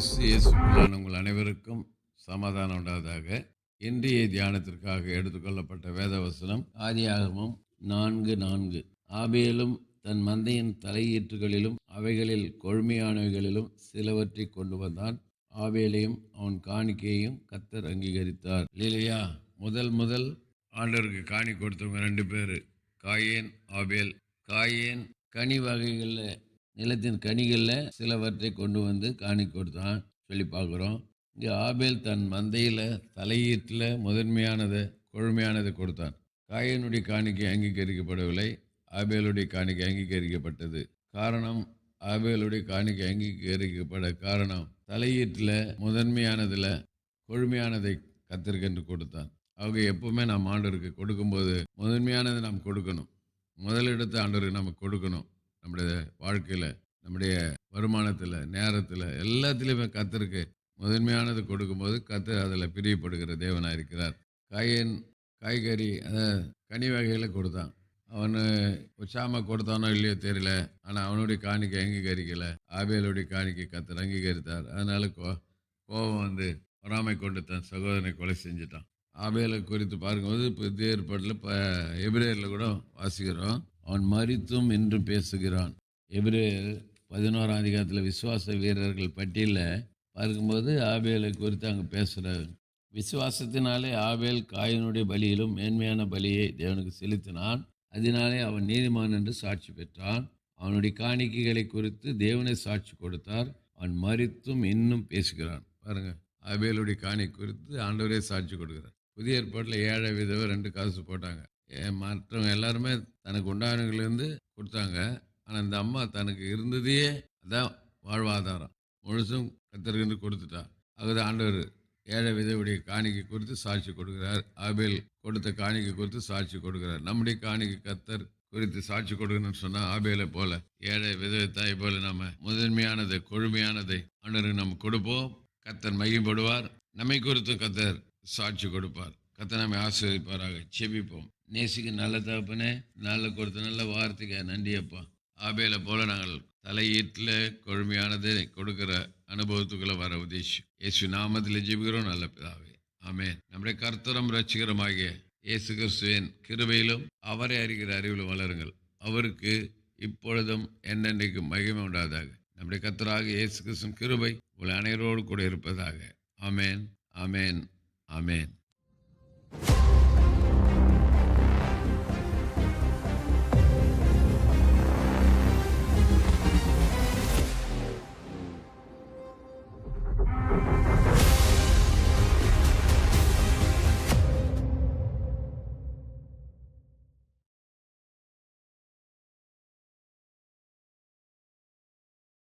இயேசுக்குள்ளான உங்கள் அனைவருக்கும் சமாதானம் உண்டாவதாக. இன்றைய தியானத்திற்காக எடுத்துக்கொள்ளப்பட்ட வேதவசனம் ஆதியாகமும் நான்கு நான்கு. ஆபேலும் தன் மந்தையின் தலையீற்றுகளிலும் அவைகளில் கொழுமையானவைகளிலும் சிலவற்றை கொண்டு வந்தான். ஆபேலையும் அவன் காணிக்கையையும் கத்தர் அங்கீகரித்தார். லீலையா முதல் முதல் ஆண்டவருக்கு காணி கொடுத்தவங்க ரெண்டு பேர். காயேன் ஆபேல். காயேன் கனி வகைகளில் நிலத்தின் கனிகளில் சிலவற்றை கொண்டு வந்து காணி கொடுத்தான் சொல்லி பார்க்குறோம். இங்கே ஆபேல் தன் மந்தையில் தலையீட்டில் முதன்மையானதை கொழுமையானதை கொடுத்தான். காயனுடைய காணிக்கை அங்கீகரிக்கப்படவில்லை. ஆபேலுடைய காணிக்கை அங்கீகரிக்கப்பட்டது. காரணம் ஆபேலுடைய காணிக்கை அங்கீகரிக்கப்பட காரணம் தலையீட்டில் முதன்மையானதில் கொழுமையானதை கத்திருக்கென்று கொடுத்தான். அவங்க எப்பவுமே நாம் ஆண்டவருக்கு கொடுக்கும்போது முதன்மையானதை நாம் கொடுக்கணும். முதலிடத்தை ஆண்டவருக்கு நம்ம கொடுக்கணும். நம்முடைய வாழ்க்கையில் நம்முடைய வருமானத்தில் நேரத்தில் எல்லாத்துலேயுமே கத்தருக்கு முதன்மையானது கொடுக்கும்போது கத்து அதில் பிரியப்படுகிற தேவனாக இருக்கிறார். காயின் காய்கறி அதை கனி வகையில் கொடுத்தான். அவனு உற்சாம கொடுத்தானோ இல்லையோ தெரியல. ஆனால் அவனுடைய காணிக்கை அங்கீகரிக்கலை. ஆபியலுடைய காணிக்கை கத்தர் அங்கீகரித்தார். அதனால கோ கோபம் வந்து பொறாமை கொண்டு தன் சகோதரனை கொலை செஞ்சிட்டான். ஆபேலை குறித்து பார்க்கும்போது புதிய ஏற்பாட்டில் இப்போ எபிரேயரில் கூட வாசிக்கிறோம். அவன் மறித்தும் என்று பேசுகிறான். எபிரேயர் பதினோராம் அதிகாரத்தில் விசுவாச வீரர்கள் பட்டியலில் பார்க்கும்போது ஆபேலை குறித்து அங்கே பேசுகிறார் விசுவாசத்தினாலே ஆபேல் காயினுடைய பலியிலும் மேன்மையான பலியை தேவனுக்கு செலுத்தினான். அதனாலே அவன் நீதிமான் என்று சாட்சி பெற்றான். அவனுடைய காணிக்கைகளை குறித்து தேவனை சாட்சி கொடுத்தார். அவன் மறித்தும் இன்னும் பேசுகிறான். பாருங்கள் ஆபேலுடைய காணி குறித்து ஆண்டவரே சாட்சி கொடுக்குறார். புதிய ஏற்பாட்டில் ஏழை விதவை ரெண்டு காசு போட்டாங்க. மற்றவங்க எல்லாருமே தனக்கு உண்டானவங்களிருந்து கொடுத்தாங்க. ஆனால் இந்த அம்மா தனக்கு இருந்ததையே அதான் வாழ்வாதாரம். முழுசும் கத்தருக்கு கொடுத்துட்டா. அது ஆண்டவர் ஏழை விதவுடைய காணிக்கை குறித்து சாட்சி கொடுக்கிறார். ஆபேல் கொடுத்த காணிக்கை கொடுத்து சாட்சி கொடுக்கிறார். நம்முடைய காணிக்கை கத்தர் குறித்து சாட்சி கொடுக்கணும்னு சொன்னால் ஆபேலை போல ஏழை விதவை தாய் போல நம்ம முதன்மையானதை கொழுமையானதை ஆண்டவருக்கு நம்ம கொடுப்போம். கத்தர் மையப்படுவார் நம்மை குறித்தும் கத்தர் சாட்சி கொடுப்பார். கத்தர் நம்மை ஆசிரியப்பாராக செபிப்போம் நேசிக்க நல்ல தகப்பனே நல்ல கொடுத்த நல்ல வார்த்தைக்கு நன்றி அப்பா. ஆபேலை போல நாங்கள் தலையீட்டில் கொழுமையானது கொடுக்கிற அனுபவத்துக்குள்ள வர உதேசி இயேசு நாமத்தில் ஜெபிக்கிறோம் நல்ல பிதாவே. ஆமே நம்முடைய கர்த்தரம் ரசிகரமாகிய இயேசு கிறிஸ்துவின் கிருபையிலும் அவரை அறிகிற அறிவிலும் வளருங்கள். அவருக்கு இப்பொழுதும் என்னென்றைக்கும் மகிமை உண்டாதாக நம்முடைய கர்த்தராக இயேசு கிறிஸ்துவின் கிருபை உங்கள் அனைவரோடு கூட இருப்பதாக. ஆமேன். ஆமேன். ஆமேன்.